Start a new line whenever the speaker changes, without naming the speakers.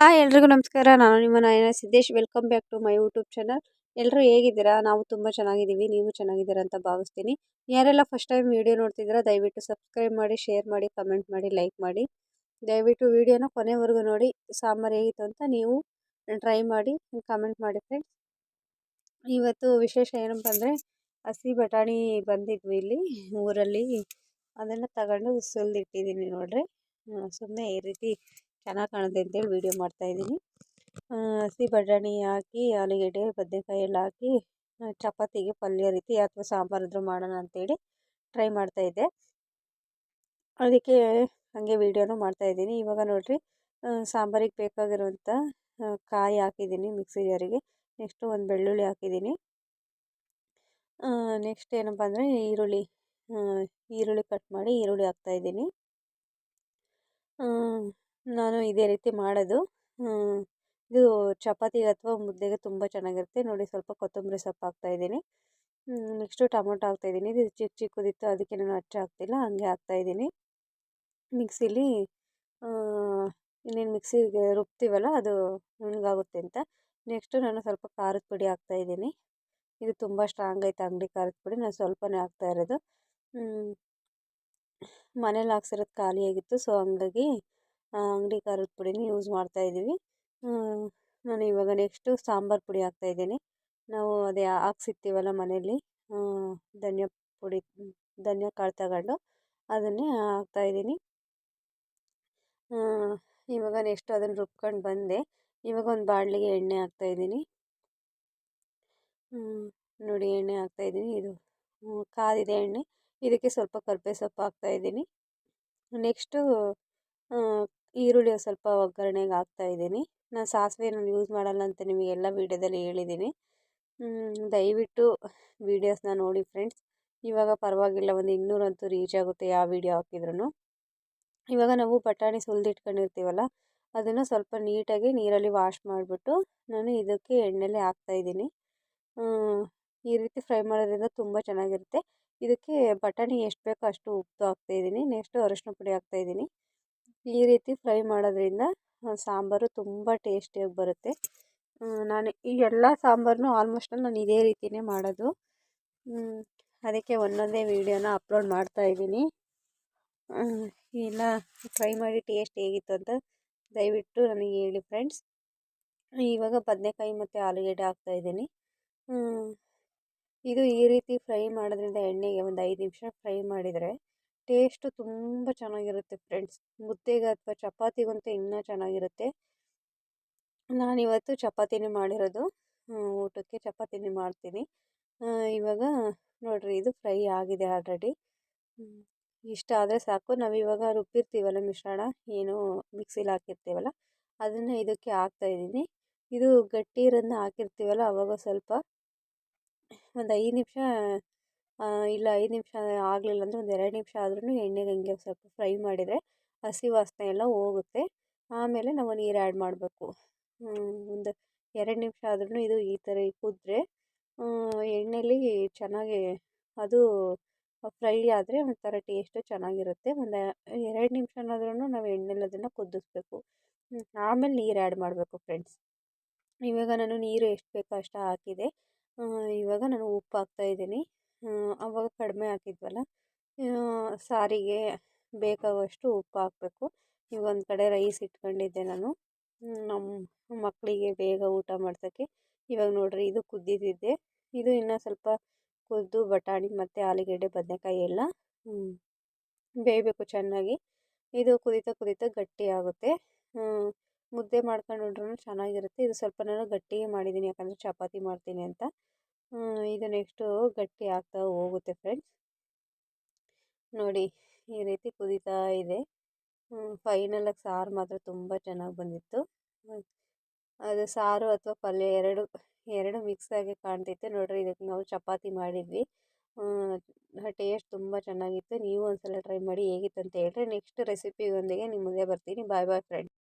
Hi, ಎಲ್ರಿಗೂ ನಮಸ್ಕಾರ. ನಾನು ನಿಮ್ಮ ನಾಯನ Siddesh. Welcome back to my YouTube channel. ಎಲ್ಲರೂ ಹೇಗಿದ್ದೀರಾ? ನಾವು ತುಂಬ ಚೆನ್ನಾಗಿದ್ದೀವಿ. ನೀವು ಚೆನ್ನಾಗಿದ್ದೀರಾ ಅಂತ ಭಾವಿಸ್ತೀನಿ. ಯಾರೆಲ್ಲ ಫಸ್ಟ್ ಟೈಮ್ ವೀಡಿಯೋ ನೋಡ್ತಿದ್ದೀರಾ, ದಯವಿಟ್ಟು ಸಬ್ಸ್ಕ್ರೈಬ್ ಮಾಡಿ, ಶೇರ್ ಮಾಡಿ, ಕಮೆಂಟ್ ಮಾಡಿ, ಲೈಕ್ ಮಾಡಿ. ದಯವಿಟ್ಟು ವೀಡಿಯೋನ ಕೊನೆವರೆಗೂ ನೋಡಿ. ಸಾಂಬಾರು ಹೇಗಿತ್ತು ಅಂತ ನೀವು ಟ್ರೈ ಮಾಡಿ, ಕಮೆಂಟ್ ಮಾಡಿ ಫ್ರೆಂಡ್ಸ್. ಇವತ್ತು ವಿಶೇಷ ಏನಪ್ಪ ಅಂದರೆ ಹಸಿ ಬಟಾಣಿ ಬಂದಿದ್ವಿ ಇಲ್ಲಿ, ಊರಲ್ಲಿ. ಅದನ್ನು ತಗೊಂಡು ಸುಲಿದಿಟ್ಟಿದ್ದೀನಿ ನೋಡ್ರಿ. ಸುಮ್ಮನೆ ಈ ರೀತಿ ಚೆನ್ನಾಗಿ ಕಾಣುತ್ತೆ ಅಂತೇಳಿ ವೀಡಿಯೋ ಮಾಡ್ತಾಯಿದ್ದೀನಿ ಹಸಿ ಬಟಾಣಿ ಹಾಕಿ, ಆಲೂಗೆಡ್ಡೆ, ಬದನೆಕಾಯಿ ಎಲ್ಲ ಹಾಕಿ ಚಪಾತಿಗೆ ಪಲ್ಯ ರೀತಿ ಅಥವಾ ಸಾಂಬಾರಿದ್ರು ಮಾಡೋಣ ಅಂತೇಳಿ ಟ್ರೈ ಮಾಡ್ತಾಯಿದ್ದೆ ಅದಕ್ಕೆ ಹಾಗೆ ವೀಡಿಯೋನು ಮಾಡ್ತಾಯಿದ್ದೀನಿ ಇವಾಗ ನೋಡಿರಿ ಸಾಂಬಾರಿಗೆ ಬೇಕಾಗಿರುವಂಥ ಕಾಯಿ ಹಾಕಿದ್ದೀನಿ ಮಿಕ್ಸಿ ಜಾರಿಗೆ. ನೆಕ್ಸ್ಟು ಒಂದು ಬೆಳ್ಳುಳ್ಳಿ ಹಾಕಿದ್ದೀನಿ. ನೆಕ್ಸ್ಟ್ ಏನಪ್ಪ ಅಂದರೆ ಈರುಳ್ಳಿ ಈರುಳ್ಳಿ ಕಟ್ ಮಾಡಿ ಈರುಳ್ಳಿ ಹಾಕ್ತಾಯಿದ್ದೀನಿ ನಾನು ಇದೇ ರೀತಿ ಮಾಡೋದು. ಇದು ಚಪಾತಿಗೆ ಅಥವಾ ಮುದ್ದೆಗೆ ತುಂಬ ಚೆನ್ನಾಗಿರುತ್ತೆ. ನೋಡಿ ಸ್ವಲ್ಪ ಕೊತ್ತಂಬರಿ ಸೊಪ್ಪು ಹಾಕ್ತಾಯಿದ್ದೀನಿ ನೆಕ್ಸ್ಟು ಟೊಮೊಟೊ ಹಾಕ್ತಾಯಿದ್ದೀನಿ ಇದು ಚಿಕ್ಕ ಚಿಕ್ಕದಿತ್ತು, ಅದಕ್ಕೆ ನಾನು ಅಚ್ಚ ಹಾಕ್ತಿಲ್ಲ, ಹಾಗೆ ಹಾಕ್ತಾಯಿದ್ದೀನಿ ಮಿಕ್ಸಿಲಿ ಇನ್ನೇನು ಮಿಕ್ಸಿಗೆ ರುಬ್ತೀವಲ್ಲ, ಅದು ನುಣ್ಣಗಾಗುತ್ತೆ ಅಂತ. ನೆಕ್ಸ್ಟು ನಾನು ಸ್ವಲ್ಪ ಖಾರದ ಪುಡಿ ಹಾಕ್ತಾಯಿದ್ದೀನಿ ಇದು ತುಂಬ ಸ್ಟ್ರಾಂಗ್ ಐತೆ ಅಂಗಡಿ ಖಾರದ ಪುಡಿ, ನಾನು ಸ್ವಲ್ಪನೇ ಹಾಕ್ತಾ ಇರೋದು. ಮನೇಲಿ ಹಾಕ್ಸಿರೋದು ಖಾಲಿಯಾಗಿತ್ತು, ಸೊ ಹಂಗಾಗಿ ಅಂಗಡಿ ಖಾರದ ಪುಡಿನೇ ಯೂಸ್ ಮಾಡ್ತಾಯಿದ್ದೀವಿ ನಾನು ಇವಾಗ ನೆಕ್ಸ್ಟು ಸಾಂಬಾರು ಪುಡಿ ಹಾಕ್ತಾಯಿದ್ದೀನಿ ನಾವು ಅದೇ ಹಾಕ್ಸಿರ್ತೀವಲ್ಲ ಮನೆಯಲ್ಲಿ ಧನಿಯಾ ಪುಡಿ, ಧನಿಯಾ ಕಾಳು ತಗೊಂಡು ಅದನ್ನೇ ಹಾಕ್ತಾಯಿದ್ದೀನಿ ಇವಾಗ ನೆಕ್ಸ್ಟ್ ಅದನ್ನು ರುಬ್ಕೊಂಡು ಬಂದೆ. ಇವಾಗ ಒಂದು ಬಾಣಲಿಗೆ ಎಣ್ಣೆ ಹಾಕ್ತಾಯಿದ್ದೀನಿ ನೋಡಿ ಎಣ್ಣೆ ಹಾಕ್ತಾಯಿದ್ದೀನಿ ಇದು ಕಾದಿದೆ ಎಣ್ಣೆ. ಇದಕ್ಕೆ ಸ್ವಲ್ಪ ಕರ್ಬೇ ಸೊಪ್ಪು ಹಾಕ್ತಾಯಿದ್ದೀನಿ ನೆಕ್ಸ್ಟು ಈರುಳ್ಳಿ ಸ್ವಲ್ಪ ಒಗ್ಗರಣೆಗೆ ಹಾಕ್ತಾಯಿದ್ದೀನಿ ನಾನು ಸಾಸಿವೆ ನಾನು ಯೂಸ್ ಮಾಡಲ್ಲ ಅಂತ ನಿಮಗೆಲ್ಲ ವೀಡಿಯೋದಲ್ಲಿ ಹೇಳಿದ್ದೀನಿ. ದಯವಿಟ್ಟು ವೀಡಿಯೋಸ್ನ ನೋಡಿ ಫ್ರೆಂಡ್ಸ್ ಇವಾಗ ಪರವಾಗಿಲ್ಲ, ಒಂದು ಇನ್ನೂರಂತೂ ರೀಚ್ ಆಗುತ್ತೆ ಯಾವ ವೀಡಿಯೋ ಹಾಕಿದ್ರು ಇವಾಗ ನಾವು ಬಟಾಣಿ ಸುಲಿದಿಟ್ಕೊಂಡಿರ್ತೀವಲ್ಲ, ಅದನ್ನು ಸ್ವಲ್ಪ ನೀಟಾಗಿ ನೀರಲ್ಲಿ ವಾಶ್ ಮಾಡಿಬಿಟ್ಟು ನಾನು ಇದಕ್ಕೆ ಎಣ್ಣೆಲೆ ಹಾಕ್ತಾಯಿದ್ದೀನಿ ಈ ರೀತಿ ಫ್ರೈ ಮಾಡೋದ್ರಿಂದ ತುಂಬ ಚೆನ್ನಾಗಿರುತ್ತೆ. ಇದಕ್ಕೆ ಬಟಾಣಿ ಎಷ್ಟು ಬೇಕೋ ಅಷ್ಟು ಉಪ್ಪು ಹಾಕ್ತಾಯಿದ್ದೀನಿ ನೆಕ್ಸ್ಟು ಅರಶಿನ ಪುಡಿ ಹಾಕ್ತಾಯಿದ್ದೀನಿ ಈ ರೀತಿ ಫ್ರೈ ಮಾಡೋದ್ರಿಂದ ಸಾಂಬಾರು ತುಂಬ ಟೇಸ್ಟಿಯಾಗಿ ಬರುತ್ತೆ. ನಾನು ಈ ಎಲ್ಲ ಸಾಂಬಾರನ್ನು ಆಲ್ಮೋಸ್ಟ್ ನಾನು ಇದೇ ರೀತಿಯೇ ಮಾಡೋದು. ಅದಕ್ಕೆ ಒಂದೊಂದೇ ವೀಡಿಯೋನ ಅಪ್ಲೋಡ್ ಮಾಡ್ತಾ ಇದ್ದೀನಿ. ಎಲ್ಲ ಟ್ರೈ ಮಾಡಿ ಟೇಸ್ಟ್ ಹೇಗಿತ್ತು ಅಂತ ದಯವಿಟ್ಟು ನನಗೆ ಹೇಳಿ ಫ್ರೆಂಡ್ಸ್. ಇವಾಗ ಬದನೆಕಾಯಿ ಮತ್ತು ಆಲೂಗೆಡ್ಡೆ ಹಾಕ್ತಾಯಿದ್ದೀನಿ ಇದು ಈ ರೀತಿ ಫ್ರೈ ಮಾಡೋದ್ರಿಂದ ಎಣ್ಣೆಗೆ ಒಂದು ಐದು ನಿಮಿಷ ಫ್ರೈ ಮಾಡಿದರೆ ಟೇಸ್ಟು ತುಂಬ ಚೆನ್ನಾಗಿರುತ್ತೆ ಫ್ರೆಂಡ್ಸ್. ಮುದ್ದೆಗೆ ಅಥವಾ ಚಪಾತಿಗಂತೂ ಇನ್ನೂ ಚೆನ್ನಾಗಿರುತ್ತೆ. ನಾನಿವತ್ತು ಚಪಾತಿನೇ ಮಾಡಿರೋದು. ಊಟಕ್ಕೆ ಚಪಾತಿನೇ ಮಾಡ್ತೀನಿ. ಇವಾಗ ನೋಡಿರಿ ಇದು ಫ್ರೈ ಆಗಿದೆ ಆಲ್ರೆಡಿ. ಇಷ್ಟ ಆದರೆ ಸಾಕು. ನಾವಿವಾಗ ರುಬ್ಬಿರ್ತೀವಲ್ಲ ಮಿಶ್ರಣ, ಏನು ಮಿಕ್ಸಿಲಿ ಹಾಕಿರ್ತೀವಲ್ಲ, ಅದನ್ನು ಇದಕ್ಕೆ ಹಾಕ್ತಾಯಿದ್ದೀನಿ ಇದು ಗಟ್ಟಿ ಇರೋದನ್ನ ಹಾಕಿರ್ತೀವಲ್ಲ, ಅವಾಗ ಸ್ವಲ್ಪ ಒಂದು ಐದು ನಿಮಿಷ ಇಲ್ಲ ಐದು ನಿಮಿಷ ಆಗಲಿಲ್ಲ ಅಂದರೆ ಒಂದು ಎರಡು ನಿಮಿಷ ಆದ್ರೂ ಎಣ್ಣೆಗೆ ಹಂಗೆ ಸ್ವಲ್ಪ ಫ್ರೈ ಮಾಡಿದರೆ ಹಸಿ ವಾಸನೆ ಎಲ್ಲ ಹೋಗುತ್ತೆ. ಆಮೇಲೆ ನಾವು ನೀರು ಆ್ಯಡ್ ಮಾಡಬೇಕು. ಒಂದು ಎರಡು ನಿಮಿಷ ಆದ್ರೂ ಇದು ಈ ಥರ ಕುದ್ರೆ ಎಣ್ಣೆಲಿ ಚೆನ್ನಾಗಿ ಅದು ಫ್ರೈ ಆದರೆ ಒಂಥರ ಟೇಸ್ಟು ಚೆನ್ನಾಗಿರುತ್ತೆ. ಒಂದು ಎರಡು ನಿಮಿಷನಾದ್ರೂ ನಾವು ಎಣ್ಣೆಲಿ ಅದನ್ನು ಕುದಿಸ್ಬೇಕು. ಆಮೇಲೆ ನೀರು ಆ್ಯಡ್ ಮಾಡಬೇಕು ಫ್ರೆಂಡ್ಸ್. ಇವಾಗ ನಾನು ನೀರು ಎಷ್ಟು ಬೇಕೋ ಅಷ್ಟು ಹಾಕಿದೆ. ಇವಾಗ ನಾನು ಉಪ್ಪು ಹಾಕ್ತಾಯಿದ್ದೀನಿ ಆವಾಗ ಕಡಿಮೆ ಹಾಕಿದ್ವಲ್ಲ? ಸಾರಿಗೆ ಬೇಕಾಗುವಷ್ಟು ಉಪ್ಪು ಹಾಕಬೇಕು. ಈಗ ಒಂದು ಕಡೆ ರೈಸ್ ಇಟ್ಕೊಂಡಿದ್ದೆ ನಾನು. ನಮ್ಮ ಮಕ್ಕಳಿಗೆ ಬೇಗ ಊಟ ಮಾಡ್ಸೋಕ್ಕೆ. ಇವಾಗ ನೋಡ್ರಿ, ಇದು ಕುದ್ದಿದ್ದಿದೆ ಇದು ಇನ್ನೂ ಸ್ವಲ್ಪ ಕುದ್ದು ಬಟಾಣಿ ಮತ್ತು ಆಲೂಗೆಡ್ಡೆ ಬದನೆಕಾಯಿ ಎಲ್ಲ ಬೇಯಬೇಕು ಚೆನ್ನಾಗಿ. ಇದು ಕುದೀತಾ ಕುದೀತಾ ಗಟ್ಟಿ ಆಗುತ್ತೆ. ಮುದ್ದೆ ಉಂಡ್ರೂ ಚೆನ್ನಾಗಿರುತ್ತೆ. ಇದು ಸ್ವಲ್ಪ ನಾನು ಗಟ್ಟಿಗೆ ಮಾಡಿದ್ದೀನಿ ಯಾಕಂದರೆ ಚಪಾತಿ ಮಾಡ್ತೀನಿ ಅಂತ. ಇದು ನೆಕ್ಸ್ಟು ಗಟ್ಟಿ ಆಗ್ತಾ ಹೋಗುತ್ತೆ ಫ್ರೆಂಡ್ಸ್. ನೋಡಿ, ಈ ರೀತಿ ಕುದೀತಾ ಇದೆ. ಫೈನಲಾಗಿ ಸಾರು ಮಾತ್ರ ತುಂಬ ಚೆನ್ನಾಗಿ ಬಂದಿತ್ತು. ಅದು ಸಾರು ಅಥವಾ ಪಲ್ಯ ಎರಡು ಎರಡು ಮಿಕ್ಸ್ ಆಗಿ ಕಾಣ್ತಿತ್ತು. ನೋಡಿರಿ ಇದಕ್ಕೆ ನಾವು ಚಪಾತಿ ಮಾಡಿದ್ವಿ. ಟೇಸ್ಟ್ ತುಂಬ ಚೆನ್ನಾಗಿತ್ತು. ನೀವು ಒಂದ್ಸಲ ಟ್ರೈ ಮಾಡಿ ಹೇಗಿತ್ತು ಅಂತ ಹೇಳಿರಿ. ನೆಕ್ಸ್ಟ್ ರೆಸಿಪಿಯೊಂದಿಗೆ ನಿಮ್ಮ ಮುಂದೆ ಬರ್ತೀನಿ. Bye bye, friend.